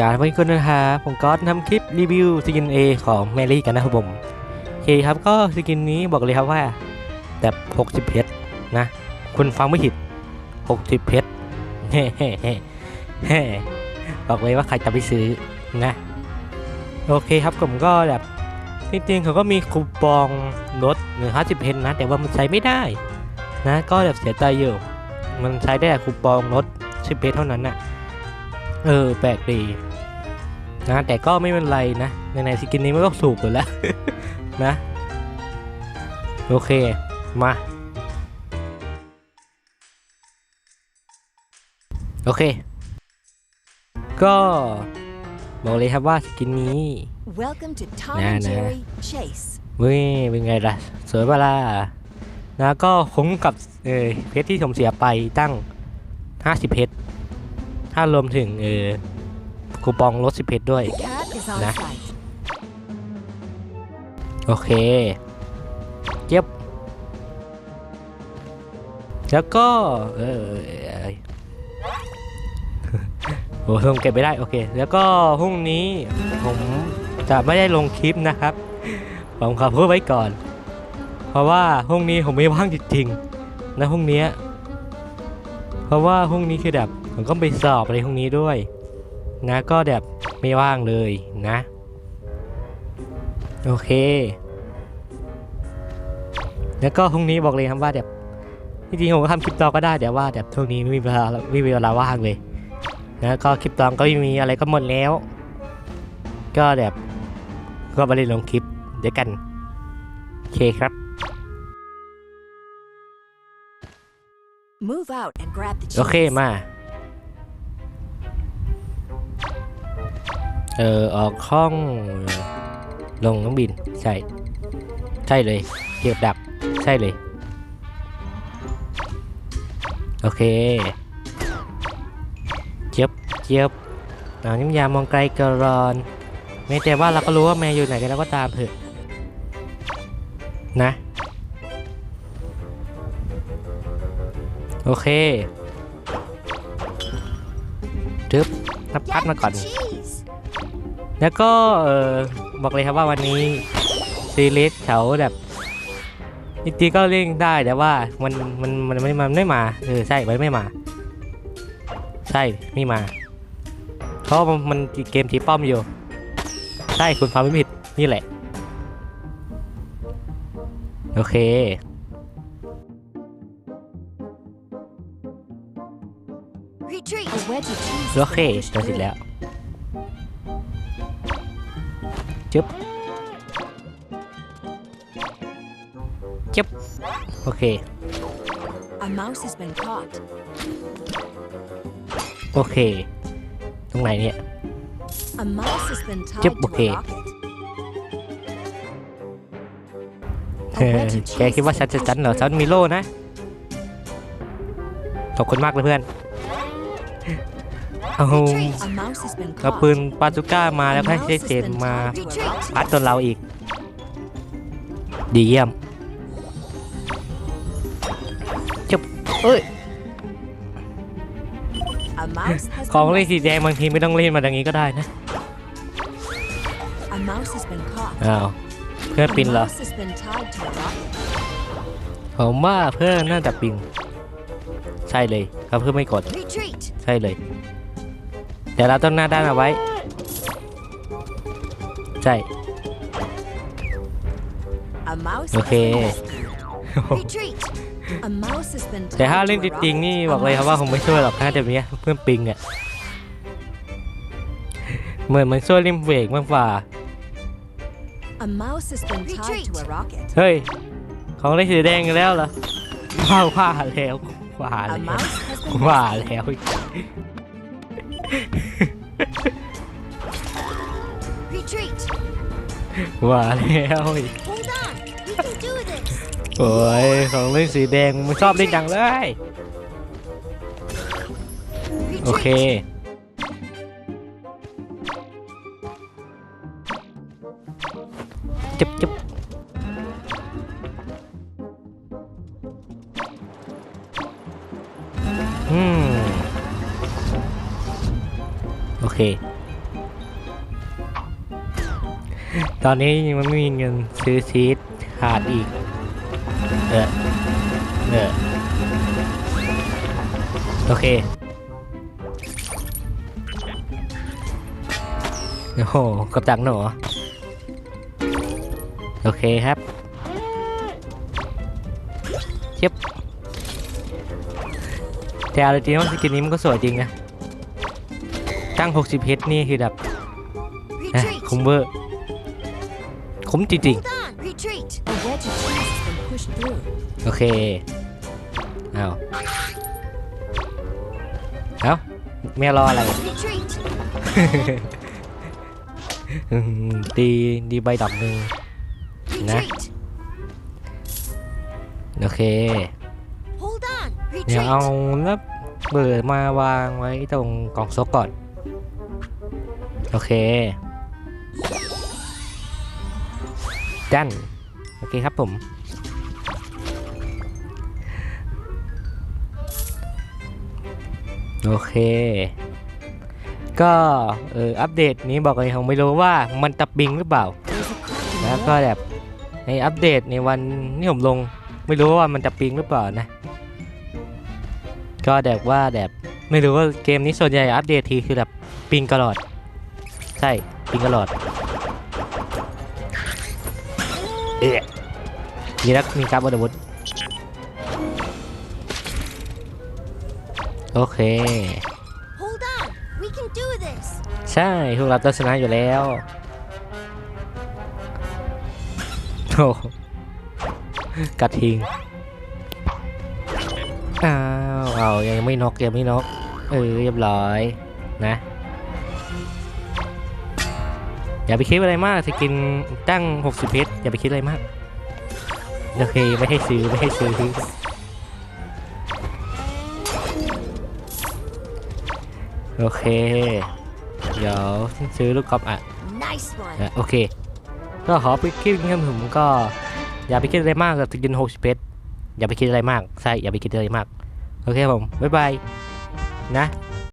การเพื่อนคนนะครับผมก็ทำคลิปรีวิวสกิน A ของแมรี่กันนะครับผมโอเคครับก็สกินนี้บอกเลยครับว่าแบบ60เพชรนะ คุณฟังไม่ผิด 60เพชรเฮ้เฮ้เฮ้เฮ้บอกเลยว่าใครจะไปซื้อนะ โอเคครับผมก็แบบจริงๆเขาก็มีคูปองลดหนึ่งห้าสิบเพนนะ แต่ว่ามันใช้ไม่ได้นะก็แบบเสียใจอยู่ มันใช้ได้คูปองลดสิบเพนเท่านั้นน่ะ เออ แปลกดีนะแต่ก็ไม่เป็นไรนะในในสกินนี้มันก็สูบอยู่แล้วนะ โอเค มาโอเค ก็บอกเลยครับว่าสกินนี้ Welcome to Tom Nah, and nah. Jerry Chase. เว้ยเป็นไงล่ะ สวยเปะล่านะก็คุ้มกับเออเพชรที่ผมเสียไปตั้ง 50เพชร ถ้ารวมถึงเออคูปองลด10เพชรด้วย The cat is on Nah. site. โอเคเย็บแล้วก็เออเออเออโอ้ลงเก็บไม่ได้ โอเค แล้วก็พรุ่งนี้ผมจะไม่ได้ลงคลิปนะครับ ผมขอพูดไว้ก่อน เพราะว่าพรุ่งนี้ผมไม่ว่างจริงๆนะพรุ่งนี้ เพราะว่าพรุ่งนี้คือแบบ ผมก็ไปสอบอะไรพรุ่งนี้ด้วย นะก็แบบไม่ว่างเลยนะ โอเค แล้วก็พรุ่งนี้บอกเลยครับว่าแบบจริงๆผมก็ทำคลิปตอนก็ได้แต่ว่าแบบช่วงนี้ไม่มีเวลาไม่มีเวลาว่างเลยนะก็คลิปตอนก็ไม่มีอะไรก็หมดแล้ว ก็แบบก็ไม่ได้ลงคลิปเดี๋ยวกันโอเคครับ Move out and grab the โอเค cheese. มา เออออกห้อง ลงน้องบิน ใช่ ใช่เลยเก็บดักใช่เลย โอเค เจี๊ยบเจี๊ยบเอาน้ำยามองไกลกระรอนแม้แต่ว่าเราก็รู้ว่าแม่อยู่ไหนกันแล้วก็ตามเถอะ นะ โอเคจึ๊บนับพัดมาก่อน แล้วก็เออบอกเลยครับว่าวันนี้ซีรีส์แถวแบบจริงๆก็เล่นได้แต่ว่ามันมันมันไม่มันไม่มาเออใช่มันไม่มา ใช่ไม่มา เพราะมันมันเกมทีป้อมอยู่ ใช่คุณฟังไม่ผิดนี่แหละ โอเค Retreat. A wedge of cheese. โอ has เค been pushed จะเสร็จ through. แล้ว จึ๊บจึ๊บโอเค A mouse has been caught. โอเค ตรงไหนเนี่ย A mouse has been tied Chip, to okay. a rocket. เออแกคิดว่าฉันจะจันเหรอฉันมีโล่นะ ขอบคุณมากเลยเพื่อน เอาเอาปืนปาซูก้ามาแล้วให้เซเซนมา tied to a rocket. พัดจนเราอีก ดีเยี่ยมจบเอ้ยของเล่นสีแดงบางทีไม่ต้องเล่นมาดังนี้ก็ได้นะอ้าวเพื่อนปินเหรอผมว่าเพื่อนน่าจะปิง ใช่เลยเขาเพื่อนไม่กด ใช่เลย เดี๋ยวเราต้องหน้าด้านเอาไว้ ใช่ A mouse has Okay. been rescued. Retreat. A mouse has been แต่ tied ถ้า to เล่น a จริงๆ rocket. นี่ A บอกเลยครับ mouse ว่า has ผม been ไม่ช่วยหรอกถ้าแบบเนี้ยเพื่อนปิงเนี่ยเหมือนมันช่วยเล่นเบรกมากกว่า A mouse has been tied to a rocket. เฮ้ย ของเล่นสีแดงกันแล้วเหรอว้าวว่าแล้วว่า A แล้ว mouse has been ว่า rescued. แล้ว Retreat. ว่าแล้ว Hold on. We can do this. โอ้ยของเล่นสีแดงมันชอบเล่นจังเลย โอเค Retreat. จุ๊บจุ๊บอืม เค ตอนนี้ยังไม่มีเงินซื้อชีสขาดอีก เออเออโอเค โอ้โหกับจังหนูโอเคครับเชิบแต่เอาจริงว่าสกินนี้มันก็สวยจริงนะ ตั้ง 60เพชรนี่คือแบบนะ Retreat. คุ้มเวอร์คุ้มจริง Hold on. Retreat. A wedge of cheese has been pushed through. ๆโอเคเอาเอาแม่รออะไร Retreat. อืมดีดีใบดับหนึ่ง Nah. Retreat. โอเค Hold on. เดี๋ยว Retreat. เอาแล้วเบิดมาวางไว้ตรงกล่องซกก่อน โอเคจันโอเคครับผม โอเค ก็เอออัปเดตนี้บอกเลยผมไม่รู้ว่ามันตับบิงหรือเปล่า แล้วก็แบบในอัปเดตในวันที่ผมลง ไม่รู้ว่ามันจะปิงหรือเปล่านะ ก็แบบว่าแบบไม่รู้ว่าเกมนี้ส่วนใหญ่อัปเดตทีคือแบบปิงตลอด ใช่ปิงตลอดเอ๊ะมีนักมีการบอาวุธโอเค Hold on. We can do this. ใช่พวกเราต้องชนะอยู่แล้วโอ้กระทิงอ้าวเอายังไม่นกยังไม่นกเออเรียบร้อยนะ อย่าไปคิดอะไรมากสกินตั้ง 60 เพชรอย่าไปคิดอะไรมาก โอเค ไม่ให้ซื้อ ไม่ให้ซื้อ โอเค เดี๋ยวซื้อลูกกอล์ฟอะ Nice one. อะโอเค ก็ขอไปคิดกันผมก็ อย่าไปคิดอะไรมากกับสกิน 60 เพชรอย่าไปคิดอะไรมาก ใช่ อย่าไปคิดอะไรมาก โอเคผม บ๊ายบาย นะ